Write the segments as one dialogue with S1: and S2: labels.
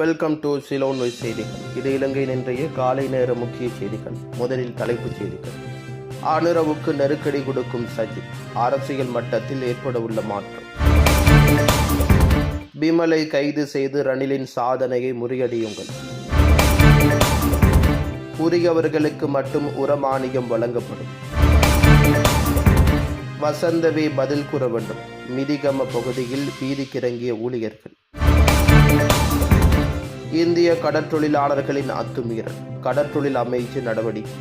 S1: Welcome to Ceylon நோய் செய்திகள் இது இலங்கையின் இன்றைய காலை நேர முக்கிய செய்திகள். முதலில் தலைப்புச் செய்திகள். ஆணுறவுக்கு நெருக்கடி கொடுக்கும் சஜித். அரசியல் மட்டத்தில் ஏற்பட உள்ள மாற்றம். பிமலை கைது செய்து ரணிலின் சாதனையை முறியடியுங்கள். உரியவர்களுக்கு மட்டும் உரமானியம் வழங்கப்படும். வசந்தவே பதில் கூற வேண்டும். மிதிகம பகுதியில் வீதிக்கிறங்கிய ஊழியர்கள். இந்திய கடற்றொழிலாளர்களின் அத்துமீறல் கடற்றொழில் அமைச்சு நடவடிக்கை.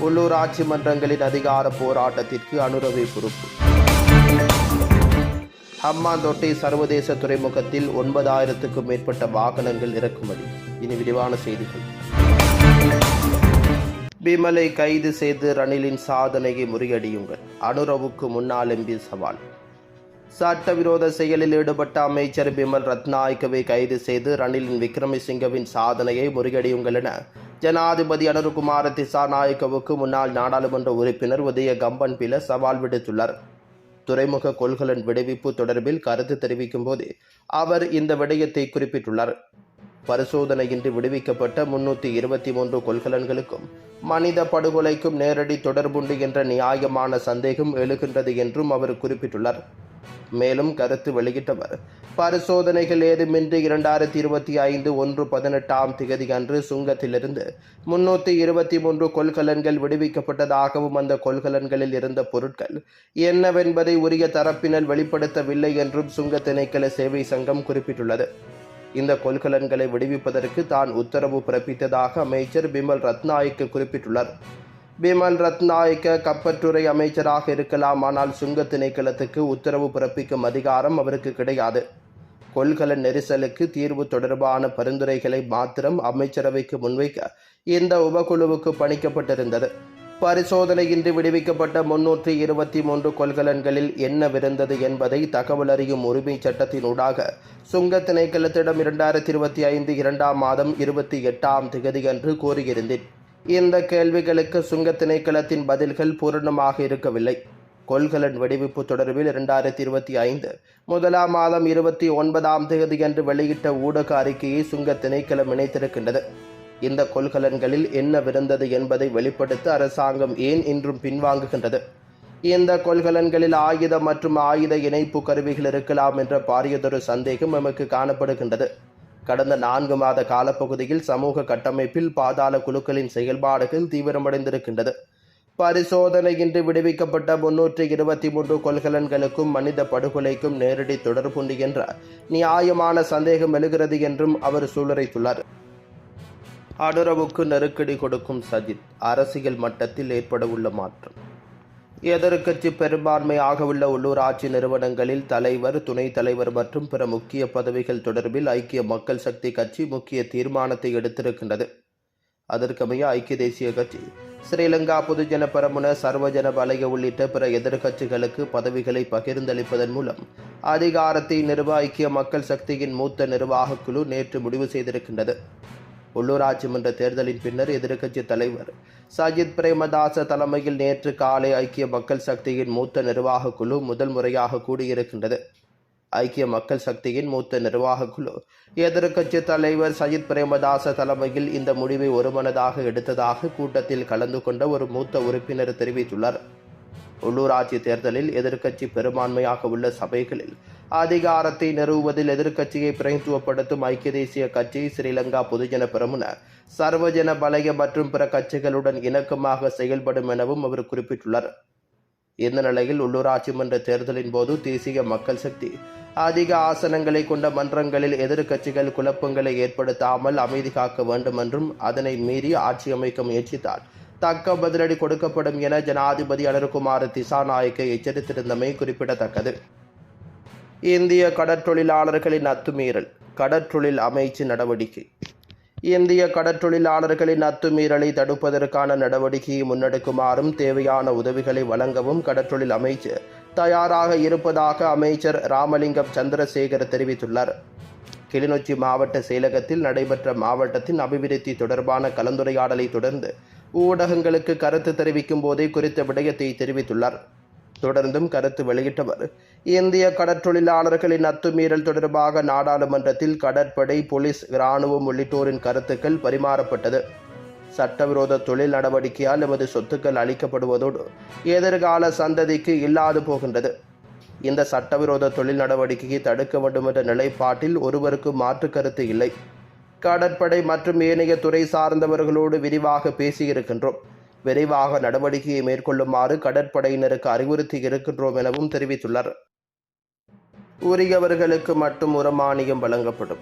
S1: உள்ளூராட்சி மன்றங்களின் அதிகார போராட்டத்திற்கு அனுரவை பொறுப்பு. ஹம்மாந்தோட்டை சர்வதேச துறைமுகத்தில் ஒன்பதாயிரத்துக்கும் மேற்பட்ட வாகனங்கள் இறக்குமதி. இனி விரிவான செய்திகள். பிமலை கைது செய்து ரணிலின் சாதனையை முறியடியுங்கள். அனுரவுக்கு முன்னாள் எம்பி சவால். சட்டவிரோத செயலில் ஈடுபட்ட அமைச்சர் பிமல் ரத்நாயக்கவை கைது செய்து ரணிலின் விக்ரமசிங்கவின் சாதனையை முறியடியுங்கள் என ஜனாதிபதி அனுருகுமார திசாநாயக்கவுக்கு முன்னாள் நாடாளுமன்ற உறுப்பினர் உதய கம்பன் பில சவால் விடுத்துள்ளார். துறைமுக கொள்கலன் விடுவிப்பு தொடர்பில் கருத்து தெரிவிக்கும் போது அவர் இந்த விடயத்தை குறிப்பிட்டுள்ளார். பரிசோதனையின்றி விடுவிக்கப்பட்ட முன்னூற்றி இருபத்தி மூன்று கொள்கலன்களுக்கும் மனித படுகொலைக்கும் நேரடி தொடர்புண்டு என்ற நியாயமான சந்தேகம் எழுகின்றது என்றும் அவர் குறிப்பிட்டுள்ளார். மேலும் கருத்து வெளியிட்டவர் பரிசோதனைகள் ஏதுமின்றி இரண்டாயிரத்தி இருபத்தி ஐந்து ஒன்று பதினெட்டாம் திகதி அன்று சுங்கத்திலிருந்து முன்னூற்றி இருபத்தி மூன்று கொள்கலன்கள் விடுவிக்கப்பட்டதாகவும் அந்த கொள்கலன்களில் இருந்த பொருட்கள் என்னவென்பதை உரிய தரப்பினர் வெளிப்படுத்தவில்லை என்றும் சுங்க திணைக்கள சேவை சங்கம் குறிப்பிட்டுள்ளது. இந்த கொள்கலன்களை விடுவிப்பதற்கு தான் உத்தரவு பிறப்பித்ததாக அமைச்சர் பிமல் ரத்நாயக்கு குறிப்பிட்டுள்ளார். பிமல் ரத்நாயக்க கப்பற்றுறை அமைச்சராக இருக்கலாம் ஆனால் சுங்க திணைக்களத்துக்கு உத்தரவு பிறப்பிக்கும் அதிகாரம் அவருக்கு கிடையாது. கொள்கலன் நெரிசலுக்கு தீர்வு தொடர்பான பரிந்துரைகளை மாத்திரம் அமைச்சரவைக்கு முன்வைக்க இந்த உபகுழுவுக்கு பணிக்கப்பட்டிருந்தது. பரிசோதனையின்றி விடுவிக்கப்பட்ட முன்னூற்றி இருபத்தி மூன்று கொள்கலன்களில் என்னவிருந்தது என்பதை தகவல் அறியும் உரிமை சட்டத்தினூடாக சுங்க திணைக்களத்திடம் இரண்டாயிரத்தி இருபத்தி ஐந்து இரண்டாம் மாதம் இருபத்தி எட்டாம் திகதியன்று கோரியிருந்தேன். இந்த கேள்விகளுக்கு சுங்க திணைக்களத்தின் பதில்கள் பூரணமாக இருக்கவில்லை. கொள்கலன் வெடிவிப்பு தொடர்பில் இரண்டாயிரத்தி இருபத்தி ஐந்து முதலாம் மாதம் இருபத்தி ஒன்பதாம் தேதியன்று வெளியிட்ட ஊடக அறிக்கையை சுங்க திணைக்களம் இணைத்திருக்கின்றது. இந்த கொள்கலன்களில் என்ன விருந்தது என்பதை வெளிப்படுத்த அரசாங்கம் ஏன் இன்றும் பின்வாங்குகின்றது? இந்த கொள்கலன்களில் ஆயுத மற்றும் ஆயுத இணைப்பு கருவிகள் இருக்கலாம் என்ற பாரியதொரு சந்தேகம் நமக்கு காணப்படுகின்றது. கடந்த நான்கு மாத காலப்பகுதியில் சமூக கட்டமைப்பில் பாதாள குழுக்களின் செயல்பாடுகள் தீவிரமடைந்திருக்கின்றது. பரிசோதனையின்றி விடுவிக்கப்பட்ட முன்னூற்றி இருபத்தி மூன்று கொள்கலன்களுக்கும் மனித படுகொலைக்கும் நேரடி தொடர்புண்டு என்ற நியாயமான சந்தேகம் எழுகிறது என்றும் அவர் சூளுரைத்துள்ளார் அனுரவுக்கு நெருக்கடி கொடுக்கும் சஜித் அரசியல் மட்டத்தில் ஏற்பட உள்ள மாற்றம். எதிர்க்கட்சி பெரும்பான்மையாக உள்ள உள்ளூராட்சி நிறுவனங்களில் தலைவர் துணைத் தலைவர் மற்றும் பிற முக்கிய பதவிகள் தொடர்பில் ஐக்கிய மக்கள் சக்தி கட்சி முக்கிய தீர்மானத்தை எடுத்திருக்கின்றது. அதற்கமைய ஐக்கிய தேசிய கட்சி ஸ்ரீலங்கா பொதுஜன பரமுன சர்வஜன வலய உள்ளிட்ட பிற எதிர்கட்சிகளுக்கு பதவிகளை பகிர்ந்தளிப்பதன் மூலம் அதிகாரத்தை நிறுவ ஐக்கிய மக்கள் சக்தியின் மூத்த நிர்வாகக் குழு நேற்று முடிவு செய்திருக்கின்றது. உள்ளூராட்சி மன்ற தேர்தலின் பின்னர் எதிர்க்கட்சி தலைவர் சஜித் பிரேமதாச தலைமையில் நேற்று காலை ஐக்கிய மக்கள் சக்தியின் மூத்த நிர்வாக குழு முதல் முறையாக கூடியிருக்கின்றது. ஐக்கிய மக்கள் சக்தியின் மூத்த நிர்வாக குழு. எதிர்க்கட்சி தலைவர் சஜித் பிரேமதாச தலைமையில் இந்த முடிவை ஒருமனதாக எடுத்ததாக கூட்டத்தில் கலந்து கொண்ட ஒரு மூத்த உறுப்பினர் தெரிவித்துள்ளார். உள்ளூராட்சி தேர்தலில் எதிர்க்கட்சி பெரும்பான்மையாக உள்ள சபைகளில் அதிகாரத்தை நிறுவுவதில் எதிர்க்கட்சியை பிரதித்துவப்படுத்தும் ஐக்கிய தேசிய கட்சி ஸ்ரீலங்கா பொதுஜன பெரமுன சர்வஜன பலய மற்றும் பிற கட்சிகளுடன் இணக்கமாக செயல்படும் எனவும் அவர் குறிப்பிட்டுள்ளார். இந்த நிலையில் உள்ளூராட்சி மன்ற தேர்தலின் போது தேசிய மக்கள் சக்தி அதிக ஆசனங்களை கொண்ட மன்றங்களில் எதிர்க்கட்சிகள் குழப்பங்களை ஏற்படுத்தாமல் அமைதி காக்க வேண்டும் என்றும் அதனை மீறி ஆட்சி அமைக்க முயற்சித்தார். தக்க பதிலடி கொடுக்கப்படும் என ஜனாதிபதி அனுர்குமார் திசாநாயக்க எச்சரித்திருந்தமை குறிப்பிடத்தக்கது. இந்திய கடற்றொழிலாளர்களின் அத்துமீறல் கடற்றொழில் அமைச்சு நடவடிக்கை. இந்திய கடற்றொழிலாளர்களின் அத்துமீறலை தடுப்பதற்கான நடவடிக்கையை முன்னெடுக்குமாறும் தேவையான உதவிகளை வழங்கவும் கடற்றொழில் அமைச்சு தயாராக இருப்பதாக அமைச்சர் ராமலிங்கம் சந்திரசேகர் தெரிவித்துள்ளார். கிளிநொச்சி மாவட்ட செயலகத்தில் நடைபெற்ற மாவட்டத்தின் அபிவிருத்தி தொடர்பான கலந்துரையாடலை தொடர்ந்து ஊடகங்களுக்கு கருத்து தெரிவிக்கும் போதே குறித்த விடயத்தை தெரிவித்துள்ளார். தொடர்ந்தும் கருத்து வெளியிட்டவர் இந்திய கடற்றொழிலாளர்களின் அத்துமீறல் தொடர்பாக நாடாளுமன்றத்தில் கடற்படை போலீஸ் இராணுவம் உள்ளிட்டோரின் கருத்துக்கள் பரிமாறப்பட்டது. சட்டவிரோத தொழில் நடவடிக்கையால் எமது சொத்துக்கள் அளிக்கப்படுவதோடு எதிர்கால சந்ததிக்கு இல்லாது போகின்றது. இந்த சட்டவிரோத தொழில் நடவடிக்கையை தடுக்க வேண்டும் என்ற நிலைப்பாட்டில் ஒருவருக்கும் மாற்று கருத்து இல்லை. கடற்படை மற்றும் ஏனைய துறை சார்ந்தவர்களோடு விரிவாக பேசியிருக்கின்றோம். விரைவாக நடவடிக்கையை மேற்கொள்ளுமாறு கடற்படையினருக்கு அறிவுறுத்தி இருக்கின்றோம் எனவும் தெரிவித்துள்ளார் உரியவர்களுக்கு மட்டும் உரமானியம் வழங்கப்படும்.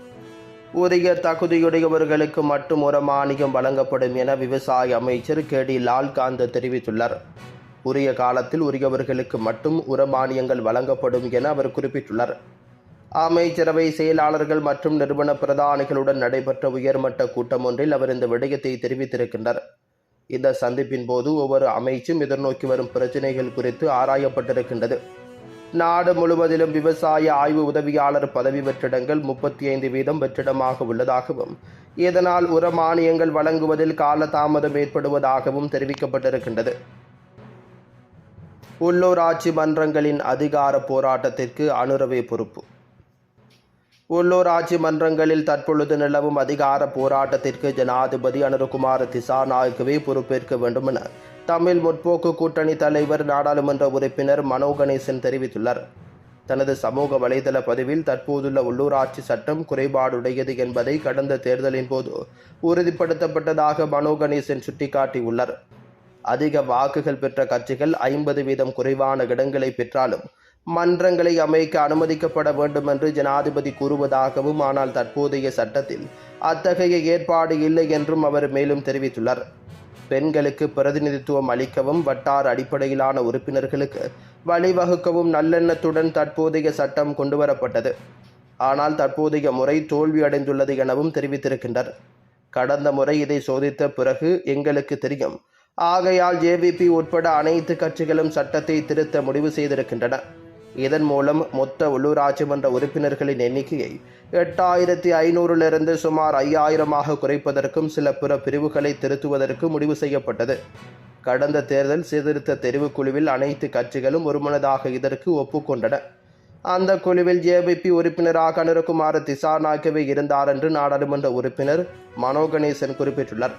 S1: உரிய தகுதியுடையவர்களுக்கு மட்டும் உரமானியம் வழங்கப்படும் என விவசாய அமைச்சர் கே. டி. லால்காந்த் தெரிவித்துள்ளார். உரிய காலத்தில் உரியவர்களுக்கு மட்டும் உரமானியங்கள் வழங்கப்படும் என அவர் குறிப்பிட்டுள்ளார். அமைச்சரவை செயலாளர்கள் மற்றும் நிறுவன பிரதானிகளுடன் நடைபெற்ற உயர்மட்ட கூட்டம் ஒன்றில் அவர் இந்த விடயத்தை தெரிவித்திருக்கின்றார் இந்த சந்திப்பின் போது ஒவ்வொரு அமைச்சும் எதிர்நோக்கி வரும் பிரச்சினைகள் குறித்து ஆராயப்பட்டிருக்கின்றது. நாடு முழுவதிலும் விவசாய ஆய்வு உதவியாளர் பதவி வெற்றிடங்கள் முப்பத்தி ஐந்து வீதம் வெற்றிடமாக உள்ளதாகவும் இதனால் உர மானியங்கள் வழங்குவதில் காலதாமதம் ஏற்படுவதாகவும் தெரிவிக்கப்பட்டிருக்கின்றது. உள்ளூராட்சி மன்றங்களின் அதிகார போராட்டத்திற்கு அனுரவே பொறுப்பு. உள்ளூராட்சி மன்றங்களில் தற்பொழுது நிலவும் அதிகார போராட்டத்திற்கு ஜனாதிபதி அனுருகுமார் திசாநாயக்கவே பொறுப்பேற்க வேண்டும் என தமிழ் முற்போக்கு கூட்டணி தலைவர் நாடாளுமன்ற உறுப்பினர் மனோ கணேசன் தெரிவித்துள்ளார். தனது சமூக வலைதள பதிவில் தற்போதுள்ள உள்ளூராட்சி சட்டம் குறைபாடுடையது என்பதை கடந்த தேர்தலின் போது உறுதிப்படுத்தப்பட்டதாக மனோ கணேசன் சுட்டிக்காட்டியுள்ளார். அதிக வாக்குகள் பெற்ற கட்சிகள் ஐம்பது வீதம் குறைவான இடங்களை பெற்றாலும் மன்றங்களை அமைக்க அனுமதிக்கப்பட வேண்டும் என்று ஜனாதிபதி கூறுவதாகவும் ஆனால் தற்போதைய சட்டத்தில் அத்தகைய ஏற்பாடு இல்லை என்றும் அவர் மேலும் தெரிவித்துள்ளார். பெண்களுக்கு பிரதிநிதித்துவம் அளிக்கவும் வட்டார அடிப்படையிலான உறுப்பினர்களுக்கு வழிவகுக்கவும் நல்லெண்ணத்துடன் தற்போதைய சட்டம் கொண்டுவரப்பட்டது. ஆனால் தற்போதைய முறை தோல்வியடைந்துள்ளது எனவும் தெரிவித்திருக்கின்றார் கடந்த முறை இதை சோதித்த பிறகு எங்களுக்கு தெரியும். ஆகையால் ஜேவிபி உட்பட அனைத்து கட்சிகளும் சட்டத்தை திருத்த முடிவு செய்திருக்கின்றன. இதன் மூலம் மொத்த உள்ளூராட்சி மன்ற உறுப்பினர்களின் எண்ணிக்கையை எட்டாயிரத்தி ஐநூறிலிருந்து சுமார் ஐயாயிரமாக குறைப்பதற்கும் சில பிற பிரிவுகளை திருத்துவதற்கு முடிவு செய்யப்பட்டது. கடந்த தேர்தல் சீர்திருத்த தெரிவுக்குழுவில் அனைத்து கட்சிகளும் ஒருமனதாக இதற்கு ஒப்புக்கொண்டன. அந்த குழுவில் ஜேபிபி உறுப்பினராக அனுரகுமார் திசாநாயக்கவே இருந்தார் என்று நாடாளுமன்ற உறுப்பினர் மனோ கணேசன் குறிப்பிட்டுள்ளார்.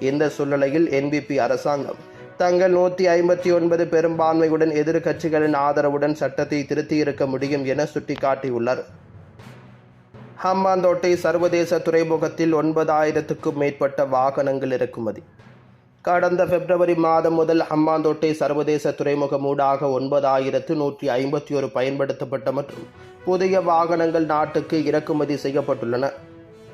S1: இந்த சூழ்நிலையில் என்பிபி அரசாங்கம் தங்கள் நூற்றி ஐம்பத்தி ஒன்பது பெரும்பான்மையுடன் எதிர்க்கட்சிகளின் ஆதரவுடன் சட்டத்தை திருத்தியிருக்க முடியும் என சுட்டிக்காட்டியுள்ளார். ஹம்பாந்தோட்டை சர்வதேச துறைமுகத்தில் ஒன்பதாயிரத்துக்கும் மேற்பட்ட வாகனங்கள் இறக்குமதி. கடந்த பிப்ரவரி மாதம் முதல் ஹம்பாந்தோட்டை சர்வதேச துறைமுகம் ஊடாக ஒன்பதாயிரத்து நூற்றி ஐம்பத்தி ஒரு பயன்படுத்தப்பட்ட மற்றும் புதிய வாகனங்கள் நாட்டுக்கு இறக்குமதி செய்யப்பட்டுள்ளன.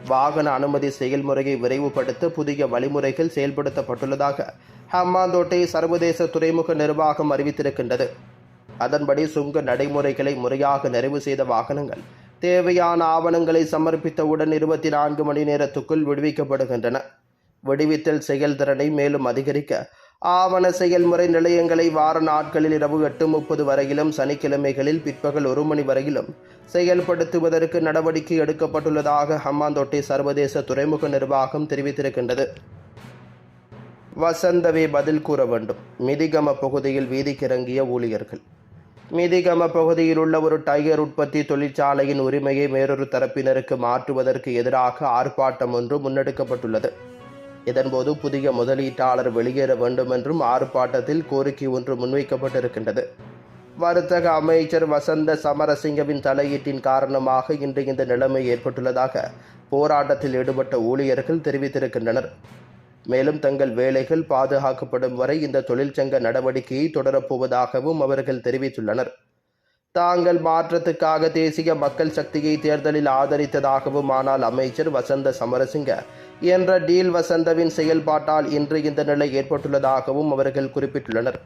S1: வாகன அனுமதி செயல்முறையை விரைவுபடுத்த புதிய வழிமுறைகள் செயல்படுத்தப்பட்டுள்ளதாக ஹம்மாந்தோட்டை சர்வதேச துறைமுக நிர்வாகம் அறிவித்திருக்கின்றது. அதன்படி சுங்க நடைமுறைகளை முறையாக நிறைவு செய்த வாகனங்கள் தேவையான ஆவணங்களை சமர்ப்பித்தவுடன் இருபத்தி நான்கு மணி நேரத்துக்குள் விடுவிக்கப்படுகின்றன. விடுவித்தல் செயல்திறனை மேலும் அதிகரிக்க ஆவண செயல்முறை நிலையங்களை வார நாட்களில் இரவு எட்டு முப்பது வரையிலும் சனிக்கிழமைகளில் பிற்பகல் ஒரு மணி வரையிலும் செயல்படுத்துவதற்கு நடவடிக்கை எடுக்கப்பட்டுள்ளதாக ஹம்மாந்தோட்டை சர்வதேச துறைமுக நிர்வாகம் தெரிவித்திருக்கின்றது. வசந்தவே பதில் கூற வேண்டும். மிதிகம பகுதியில் வீதிக்கிறங்கிய ஊழியர்கள். மிதிகம பகுதியில் உள்ள ஒரு டயர் உற்பத்தி தொழிற்சாலையின் உரிமையை வேறொரு தரப்பினருக்கு மாற்றுவதற்கு எதிராக ஆர்ப்பாட்டம் ஒன்று முன்னெடுக்கப்பட்டுள்ளது. இதன்போது புதிய முதலீட்டாளர் வெளியேற வேண்டும் என்றும் ஆர்ப்பாட்டத்தில் கோரிக்கை ஒன்று முன்வைக்கப்பட்டிருக்கின்றது. வர்த்தக அமைச்சர் வசந்த சமரசிங்கவின் தலையீட்டின் காரணமாக இன்று இந்த நிலைமை ஏற்பட்டுள்ளதாக போராட்டத்தில் ஈடுபட்ட ஊழியர்கள் தெரிவித்திருக்கின்றனர். மேலும் தங்கள் வேலைகள் பாதுகாக்கப்படும் வரை இந்த தொழிற்சங்க நடவடிக்கையை தொடரப்போவதாகவும் அவர்கள் தெரிவித்துள்ளனர். தாங்கள் மாற்றத்துக்காக தேசிய மக்கள் சக்தியை தேர்தலில் ஆதரித்ததாகவும் ஆனால் அமைச்சர் வசந்த சமரசிங்க என்ற டீல் வசந்தவின் செயல்பாட்டால் இன்று இந்த நிலை ஏற்பட்டுள்ளதாகவும் அவர்கள் குறிப்பிட்டுள்ளனர்.